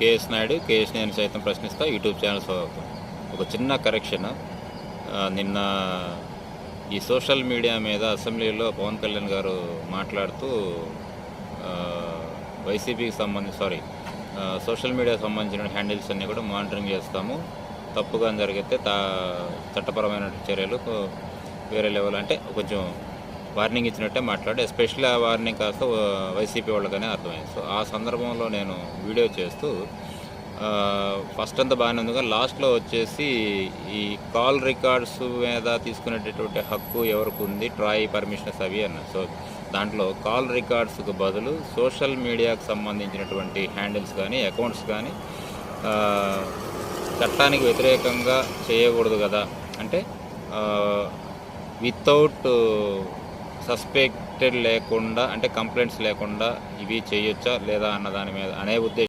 KS Naidu KS నేను సైతం ప్రశ్నిస్తా. యూట్యూబ్ ఛానల్ స్వాగతం ఒక చిన్న కరెక్షన్. నిన్న ఈ సోషల్ మీడియా మీద అసెంబ్లీలో పవన్ కళ్యాణ్ గారు మాట్లాడుతూ వైసీపీకి సంబంధించి సారీ సోషల్ మీడియాకి సంబంధించిన హ్యాండిల్స్ అన్నీ కూడా మానిటరింగ్ చేస్తాము. తప్పుగా జరిగితే తా చట్టపరమైన చర్యలు వేరే లెవెల్ అంటే కొంచెం వార్నింగ్ ఇచ్చినట్టే మాట్లాడి ఎస్పెషల్లీ ఆ వార్నింగ్ కాస్త వైసీపీ వాళ్ళకనే అర్థమైంది. సో ఆ సందర్భంలో నేను వీడియో చేస్తూ ఫస్ట్ అంతా బాగానే ఉంది. కానీ లాస్ట్లో వచ్చేసి ఈ కాల్ రికార్డ్స్ మీద తీసుకునేటటువంటి హక్కు ఎవరికి ఉంది? ట్రాయ్ పర్మిషన్స్ అవి అన్న సో దాంట్లో కాల్ రికార్డ్స్కు బదులు సోషల్ మీడియాకు సంబంధించినటువంటి హ్యాండిల్స్ కానీ అకౌంట్స్ కానీ చట్టానికి వ్యతిరేకంగా చేయకూడదు కదా? అంటే వితౌట్ సస్పెక్టెడ్ లేకుండా అంటే కంప్లైంట్స్ లేకుండా ఇవి చేయొచ్చా లేదా అన్న దాని మీద అనే ఉద్దేశం